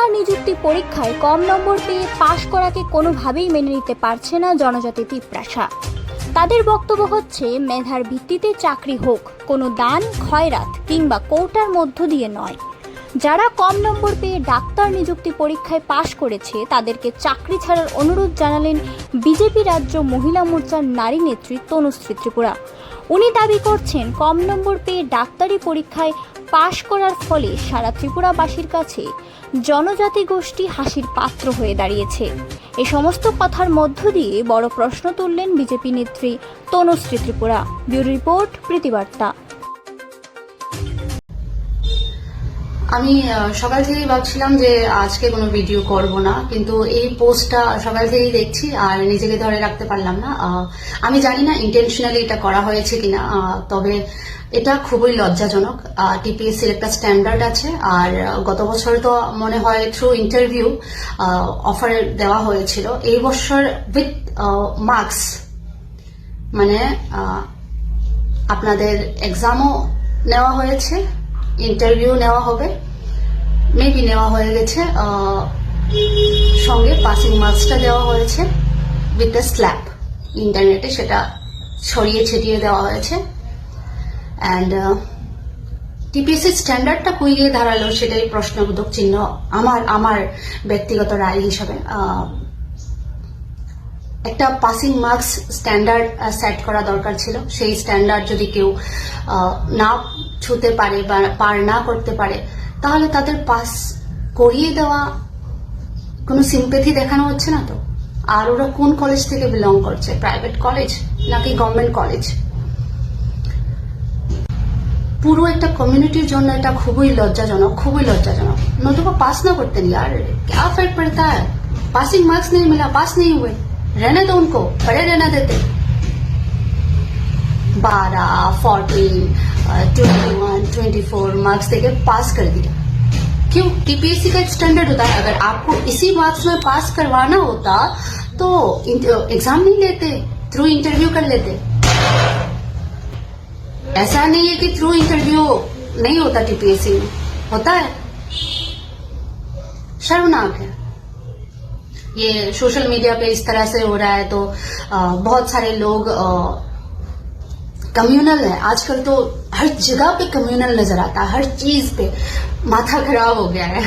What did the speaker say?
Doctor নিযুক্তি পরীক্ষায় কম নম্বর পেয়ে পাশ করাকে কোনোভাবেই মেনে নিতে পারছে না জনজাতি তিপ্রাসা তাদের বক্তব্য হচ্ছে, মেধার ভিত্তিতে চাকরি হোক, কোনো দান, খয়রাত কিংবা কৌটার মধ্য দিয়ে নয়। যারা কম নম্বর পেয়ে ডাক্তার নিযুক্তি পরীক্ষায় পাশ করেছে, তাদেরকে চাকরি ছাড়ার অনুরোধ জানালেন বিজেপি রাজ্য মহিলা মোর্চার নারী নেত্রী তনুশ্রী ত্রিপুরা। উনি দাবি করছেন, কম নম্বর পেয়ে ডাক্তারি পরীক্ষায় পাশ করার ফলে সারা ত্রিপুরাবাসীর কাছে জনজাতি গোষ্ঠী হাসির পাত্র হয়ে দাঁড়িয়েছে। এ সমস্ত কথার মধ্য দিয়ে বড় প্রশ্ন তুললেন বিজেপি নেত্রী তনুশ্রী ত্রিপুরা। ব্যুরো রিপোর্ট প্রীতিবার্তা। আমি সকাল থেকেই ভাবছিলাম যে আজকে কোনো ভিডিও করব না, কিন্তু এই পোস্টটা সকাল থেকেই দেখছি আর নিজেকে ধরে রাখতে পারলাম না। আমি জানি না ইন্টেনশনালি এটা করা হয়েছে কিনা তবে এটা খুবই লজ্জাজনক। টিপিএসসির একটা স্ট্যান্ডার্ড আছে আর গত বছর তো মনে হয় থ্রু ইন্টারভিউ অফার দেওয়া হয়েছিল। এই বছর উইথ মার্কস মানে আপনাদের এক্সামও নেওয়া হয়েছে। ইন্টারভিউ নেওয়া হবে। মেবি নেওয়া হয়ে গেছে সঙ্গে পাসিং মার্কসটা দেওয়া হয়েছে উইথ দ্য স্ল্যাপ ইন্টারনেটে সেটা ছড়িয়ে ছিটিয়ে দেওয়া হয়েছে। অ্যান্ড টিপিএসসি স্ট্যান্ডার্ডটা কই গিয়ে দাঁড়াল, সেটাই প্রশ্নবোধক চিহ্ন আমার আমার ব্যক্তিগত রায় হিসাবে। একটা পাসিং মার্কস স্ট্যান্ডার্ড সেট করা দরকার ছিল সেই স্ট্যান্ডার্ড যদি কেউ আহ, না ছুতে পারে বা পার না করতে পারে তাহলে তাদের পাস করিয়ে দেওয়া কোনো সিম্পেথি দেখানো হচ্ছে না তো আর ওরা কোন কলেজ থেকে বিলং করছে প্রাইভেট কলেজ নাকি গভর্নমেন্ট কলেজ পুরো একটা কমিউনিটির জন্য এটা খুবই লজ্জাজনক খুবই लज्जाजनक नोटों पास ना करते नहीं यार क्या फर्क पड़ता है पासिंग मार्क्स नहीं मिला पास नहीं हुए रहने दो उनको पड़े रहना देते। बारह fourteen twenty one twenty four marks देके पास कर दिया। क्यों? टीपीएससी का एक स्टैंडर्ड होता है। अगर आपको इसी मार्क्स में पास करवाना होता तो एग्ज़ाम नहीं लेते थ्रू इंटरव्यू कर लेते। ऐसा नहीं है कि थ्रू इंटरव्यू नहीं होता टीपीएससी में। होता है। शर्मनाक है। ये सोशल मीडिया पे इस तरह से हो रहा है तो आ, बहुत सारे लोग कम्युनल है। आजकल तो हर जगह पे कम्युनल नज़र आता है हर चीज़ पे। माथा खराब हो गया है।